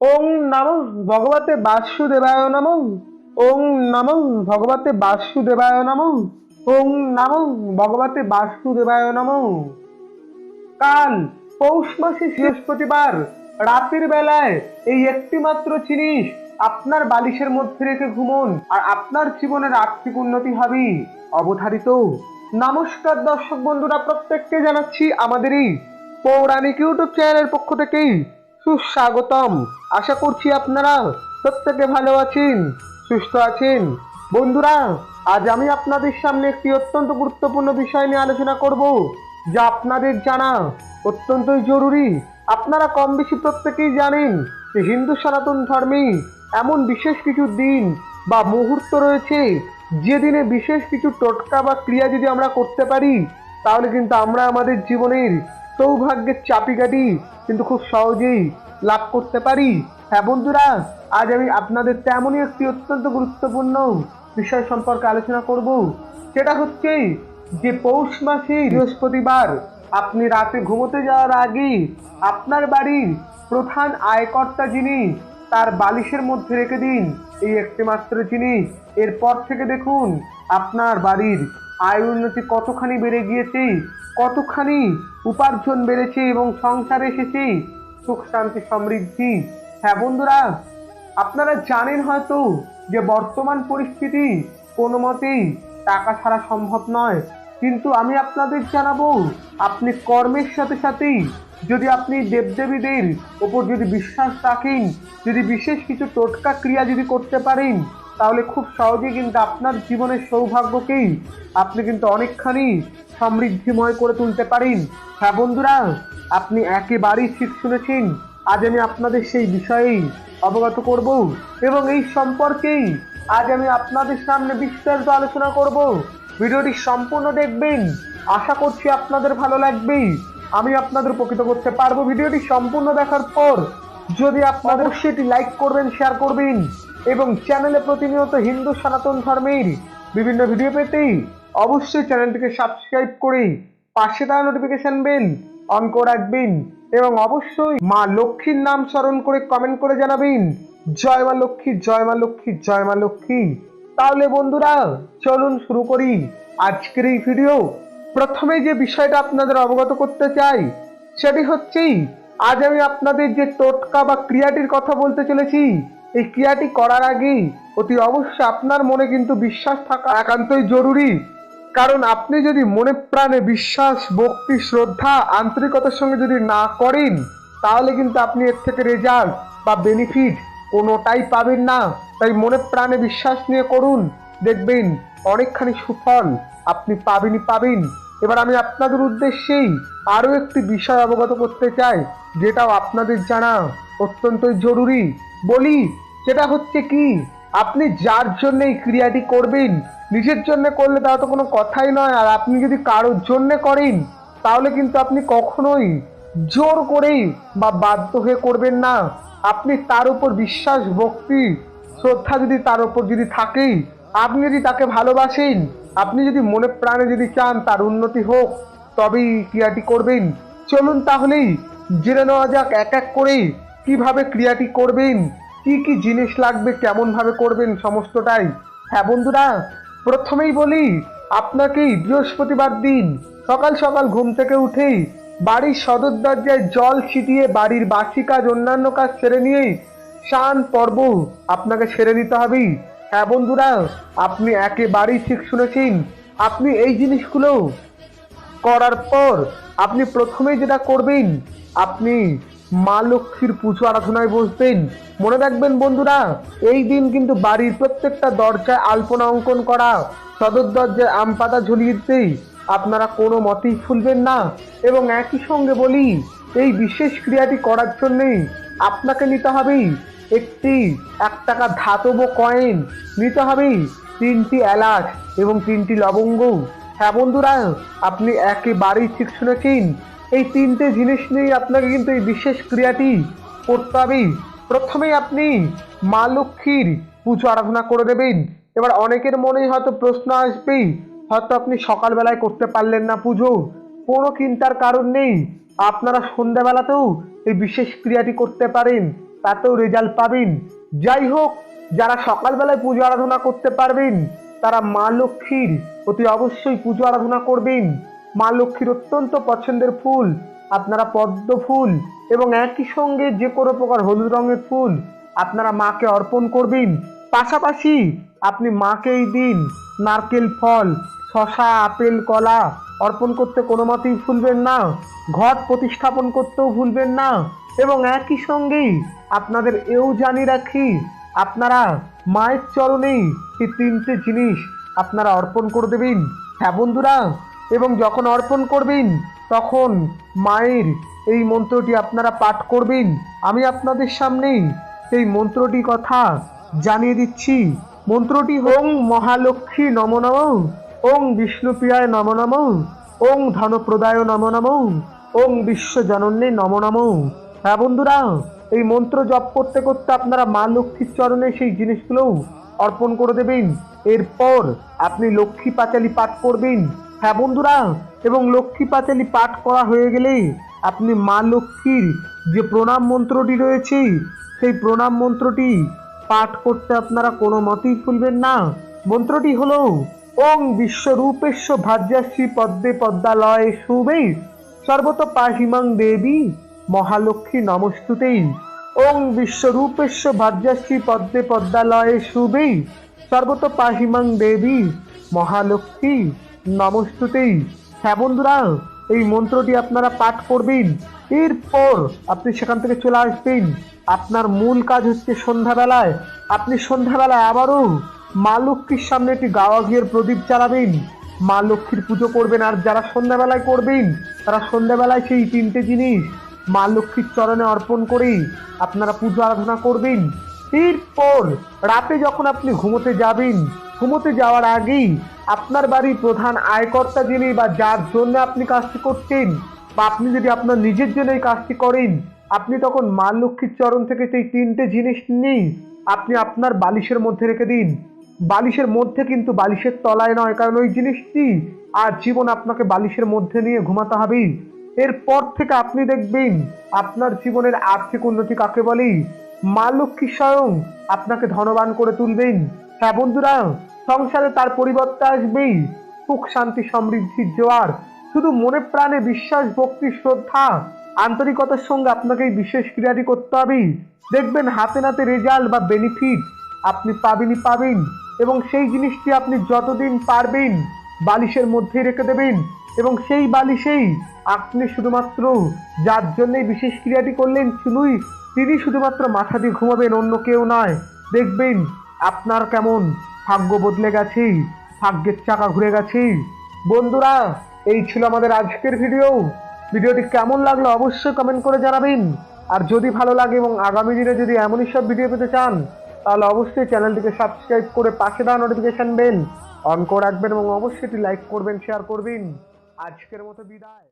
ওং নম ভগবতে বাসুদেবায় নম। ওং নম ভগবতে বাসুদেবায় নম। ওং নম ভগবতে বাসুদেবায় নম। কাল পৌষ মাসে বৃহস্পতিবার, রাতের বেলায় এই একটি মাত্র জিনিস আপনার বালিশের মধ্যে রেখে ঘুমন আর আপনার জীবনের আর্থিক উন্নতি হবে। অবধারিত। নমস্কার দর্শক বন্ধুরা, প্রত্যেককে জানাচ্ছি আমাদের এই পৌরাণিক ইউটিউব চ্যানেলের পক্ষ থেকেই সুস্বাগতম। আশা করছি আপনারা প্রত্যেকে ভালো আছেন, সুস্থ আছেন। বন্ধুরা, আজ আমি আপনাদের সামনে একটি অত্যন্ত গুরুত্বপূর্ণ বিষয় নিয়ে আলোচনা করব, যা আপনাদের জানা অত্যন্তই জরুরি। আপনারা কম বেশি প্রত্যেকেই জানেন যে হিন্দু সনাতন ধর্মে এমন বিশেষ কিছু দিন বা মুহূর্ত রয়েছে, যে দিনে বিশেষ কিছু টোটকা বা ক্রিয়া যদি আমরা করতে পারি, তাহলে কিন্তু আমরা আমাদের জীবনের সৌভাগ্যের চাপিকাঠি কিন্তু খুব সহজেই লাভ করতে পারি। হ্যাঁ বন্ধুরা, আজ আমি আপনাদের তেমনই একটি অত্যন্ত গুরুত্বপূর্ণ বিষয় সম্পর্কে আলোচনা করব। সেটা হচ্ছে যে পৌষ মাসে বৃহস্পতিবার, আপনি রাতে ঘুমোতে যাওয়ার আগে আপনার বাড়ির প্রধান আয়কর্তা যিনি তার বালিশের মধ্যে রেখে দিন এই একটি মাত্র জিনিস। এরপর থেকে দেখুন, আপনার বাড়ির আয় উন্নতি কতখানি বেড়ে গিয়েছে, কতখানি উপার্জন বেড়েছে এবং সংসারে এসেছে। সুখ, শান্তি, সমৃদ্ধি। হ্যাঁ বন্ধুরা, আপনারা জানেন হয়তো যে বর্তমান পরিস্থিতি কোনো মতেই টাকা ছাড়া সম্ভব নয়। কিন্তু আমি আপনাদের জানাব, আপনি কর্মের সাথে সাথেই যদি আপনি দেবদেবীদের ওপর যদি বিশ্বাস রাখেন, যদি বিশেষ কিছু টোটকা ক্রিয়া যদি করতে পারেন, তাহলে খুব সহজেই কিন্তু আপনার জীবনের সৌভাগ্যকেই আপনি কিন্তু অনেকখানি সমৃদ্ধিময় করে তুলতে পারেন। হ্যাঁ বন্ধুরা, আপনি একেবারেই ঠিক শুনেছেন। আজ আমি আপনাদের সেই বিষয়েই অবগত করব এবং এই সম্পর্কেই আজ আমি আপনাদের সামনে বিস্তারিত আলোচনা করব। ভিডিওটি সম্পূর্ণ দেখবেন। আশা করছি আপনাদের ভালো লাগবেই আমি আপনাদের উপকৃত করতে পারব ভিডিওটি সম্পূর্ণ দেখার পর। যদি আপনাদের সেটি লাইক করবেন শেয়ার করবেন এবং চ্যানেলে প্রতিনিয়ত হিন্দু সনাতন ধর্মের বিভিন্ন ভিডিও পেতেই অবশ্যই চ্যানেলটিকে সাবস্ক্রাইব করে পাশে দেওয়া নোটিফিকেশন বেল অন করে রাখবেন এবং অবশ্যই মা লক্ষ্মীর নাম স্মরণ করে কমেন্ট করে জানাবেন। জয় মা লক্ষ্মী, জয় মা লক্ষ্মী, জয় মা লক্ষ্মী। তাহলে বন্ধুরা, চলুন শুরু করি আজকের এই ভিডিও প্রথমে যে বিষয়টা আপনাদের অবগত করতে চাই, সেটি হচ্ছেই, আজ আমি আপনাদের যে টোটকা বা ক্রিয়াটির কথা বলতে চলেছি, এই ক্রিয়াটি করার আগে অতি অবশ্যই আপনার মনে কিন্তু বিশ্বাস থাকা একান্তই জরুরি। কারণ আপনি যদি মনে প্রাণে বিশ্বাস, ভক্তি, শ্রদ্ধা, আন্তরিকতার সঙ্গে যদি না করেন, তাহলে কিন্তু আপনি এর থেকে রেজাল্ট বা বেনিফিট কোনোটাই পাবেন না। তাই মনে প্রাণে বিশ্বাস নিয়ে করুন। দেখবেন অনেকখানি সুফল আপনি পাবেনই পাবেন। এবার আমি আপনাদের উদ্দেশ্যেই আরও একটি বিষয় অবগত করতে চাই, যেটাও আপনাদের জানা অত্যন্তই জরুরি। বলি, সেটা হচ্ছে কি, আপনি যার জন্য এই ক্রিয়াটি করবেন, নিজের জন্য করলে তা তো কোনো কথাই নয়। আর আপনি যদি কারোর জন্য করেন, তাহলে কিন্তু আপনি কখনোই জোর করেই বা বাধ্য হয়ে করবেন না। আপনি তার উপর বিশ্বাস, ভক্তি, শ্রদ্ধা যদি তার উপর যদি থাকে আপনি যদি তাকে ভালোবাসেন, আপনি যদি মনে প্রাণে যদি চান তার উন্নতি হোক, তবেই ক্রিয়াটি করবেন। চলুন তাহলেই জেনে নেওয়া যাক এক এক করে কীভাবে ক্রিয়াটি করবেন, কি কি জিনিস লাগবে, কেমনভাবে করবেন সমস্তটাই। হ্যাঁ বন্ধুরা, প্রথমেই বলি, আপনাকেই বৃহস্পতিবার দিন সকাল সকাল ঘুম থেকে উঠেই বাড়ির সদর দরজায় জল ছিটিয়ে বাড়ির বাসি কাজ অন্যান্য কাজ সেরে নিয়েই শান পর্ব আপনাকে সেরে নিতে হবে। হ্যাঁ বন্ধুরা, আপনি একেবারেই ঠিক শুনেছেন। আপনি এই জিনিসগুলো করার পর আপনি প্রথমেই যেটা করবেন, আপনি মা লক্ষ্মীর পুজো আরাধনায় বসবেন। মনে রাখবেন বন্ধুরা, এই দিন কিন্তু বাড়ির প্রত্যেকটা দরজায় আলপনা অঙ্কন করা, সদর দরজায় আম পাতা ঝুলিয়ে দিতেই আপনারা কোনো মতেই ফুলবেন না। এবং একই সঙ্গে বলি, এই বিশেষ ক্রিয়াটি করার জন্যেই আপনাকে নিতে হবে একটি এক টাকা ধাতব কয়েন নিতে হবে তিনটি এলাচ এবং তিনটি লবঙ্গ। হ্যাঁ বন্ধুরা, আপনি একেবারেই ঠিক শুনেছেন। এই তিনটে জিনিস নিয়েই আপনাকে কিন্তু এই বিশেষ ক্রিয়াটি করতে হবে প্রথমেই আপনি মা লক্ষ্মীর পুজো আরাধনা করে দেবেন। এবার অনেকের মনেই হয়তো প্রশ্ন আসবেই হয়তো আপনি সকালবেলায় করতে পারলেন না পুজো। কোনো চিন্তার কারণ নেই। আপনারা সন্ধ্যাবেলাতেও এই বিশেষ ক্রিয়াটি করতে পারেন। তাতেও রেজাল্ট পাবেন। যাই হোক, যারা সকালবেলায় পুজো আরাধনা করতে পারবেন, তারা মা লক্ষ্মীর অতি অবশ্যই পুজো আরাধনা করবেন। মা লক্ষ্মীর অত্যন্ত পছন্দের ফুল, আপনারা পদ্ম ফুল এবং একই সঙ্গে যে কোনো প্রকার হলুদ রঙের ফুল আপনারা মাকে অর্পণ করবেন। পাশাপাশি আপনি মাকে এই দিন নারকেল ফল শশা, আপেল, কলা অর্পণ করতে কোনো মতেই ভুলবেন না। ঘট প্রতিস্থাপন করতেও ভুলবেন না। এবং একই সঙ্গেই আপনাদের এও জানি রাখি, আপনারা মায়ের চরণেই এই তিনটে জিনিস আপনারা অর্পণ করে দেবেন। হ্যাঁ বন্ধুরা, এবং যখন অর্পণ করবেন, তখন মায়ের এই মন্ত্রটি আপনারা পাঠ করবেন। আমি আপনাদের সামনেই সেই মন্ত্রটি কথা জানিয়ে দিচ্ছি। মন্ত্রটি ওং মহালক্ষ্মী নম নম। ওং বিষ্ণুপ্রিয়ায় নম নম। ওং ধনপ্রদায় নম নম। ওং বিশ্বজনন্যে নম নম। হ্যাঁ বন্ধুরা, এই মন্ত্র জপ করতে করতে আপনারা মা লক্ষ্মীর চরণে সেই জিনিসগুলোও অর্পণ করে দেবেন। এরপর আপনি লক্ষ্মী পাঁচালি পাঠ করবেন। হ্যাঁ বন্ধুরা, এবং লক্ষ্মী পাঁচালি পাঠ করা হয়ে গেলে আপনি মা লক্ষ্মীর যে প্রণাম মন্ত্রটি রয়েছে, সেই প্রণাম মন্ত্রটি পাঠ করতে আপনারা কোনো মতেই ভুলবেন না। মন্ত্রটি হলো ওং বিশ্বরূপেশ্ব ভাজ্যাশ্রী পদ্মে পদ্মালয়ে শুভে সর্বত পাহিমাং দেবী মহালক্ষ্মী নমস্তুতেই। ওং বিশ্বরূপেশ্ব ভাজ্যাশ্রী পদ্মে পদ্মালয়ে শুভে সর্বত পাহিমাং দেবী মহালক্ষ্মী নমস্তুতেই। হ্যাঁ বন্ধুরা, এই মন্ত্রটি আপনারা পাঠ করবেন, এরপর আপনি সেখান থেকে চলে আসবেন। আপনার মূল কাজ হচ্ছে সন্ধ্যাবেলায়। আপনি সন্ধ্যাবেলায় আবারও মা লক্ষ্মীর সামনে একটি গাওয়া ঘিয়ের প্রদীপ জ্বালাবেন। মা লক্ষ্মীর পুজো করবেন আর যারা সন্ধ্যাবেলায় করবেন, তারা সন্ধ্যাবেলায় সেই তিনটে জিনিস মা লক্ষ্মীর চরণে অর্পণ করে আপনারা পুজো আরাধনা করবেন। এরপর রাতে যখন আপনি ঘুমোতে যাবেন, ঘুমোতে যাওয়ার আগেই আপনার বাড়ির প্রধান আয়কর্তা যিনি বা যার জন্য আপনি কাজটি করছেন বা আপনি যদি আপনার নিজের জন্য এই কাজটি করেন, আপনি তখন মা লক্ষ্মীর চরণ থেকে সেই তিনটে জিনিস নিয়েই আপনি আপনার বালিশের মধ্যে রেখে দিন। বালিশের মধ্যে কিন্তু বালিশের তলায় নয়, কারণ ওই জিনিসটি আর জীবন আপনাকে বালিশের মধ্যে নিয়ে ঘুমাতে হবে এরপর থেকে আপনি দেখবেন আপনার জীবনের আর্থিক উন্নতি কাকে বলে? মা লক্ষ্মী স্বয়ং আপনাকে ধনবান করে তুলবেন। হ্যাঁ বন্ধুরা, সংসারে তার পরিবর্তে আসবেই। সুখ, শান্তি সমৃদ্ধির জোয়ার, শুধু মনে প্রাণে বিশ্বাস, ভক্তি, শ্রদ্ধা, আন্তরিকতার সঙ্গে আপনাকে এই বিশেষ ক্রিয়াটি করতে হবে। দেখবেন হাতে নাতে রেজাল্ট বা বেনিফিট আপনি পাবেনই পাবেন এবং সেই জিনিসটি আপনি যতদিন পারবেন বালিশের মধ্যেই রেখে দেবেন এবং সেই বালিশেই আপনি শুধুমাত্র যার জন্যই বিশেষ ক্রিয়াটি করলেন শুনুই তিনি শুধুমাত্র মাথা দিয়ে ঘুমাবেন, অন্য কেউ নয়। দেখবেন আপনার কেমন ভাগ্য বদলে গেছে, ভাগ্যের চাকা ঘুরে গেছে। বন্ধুরা, এই ছিল আমাদের আজকের ভিডিও ভিডিওটি কেমন লাগল অবশ্যই কমেন্ট করে জানাবেন। আর যদি ভালো লাগে এবং আগামী দিনে যদি এমনই সব ভিডিও পেতে চান তাহলে অবশ্যই চ্যানেলটিকে সাবস্ক্রাইব করে পাশে দেওয়া নোটিফিকেশান বেল অন করে রাখবেন এবং অবশ্যই এটি লাইক করবেন শেয়ার করবেন। আজকের মতো বিদায়।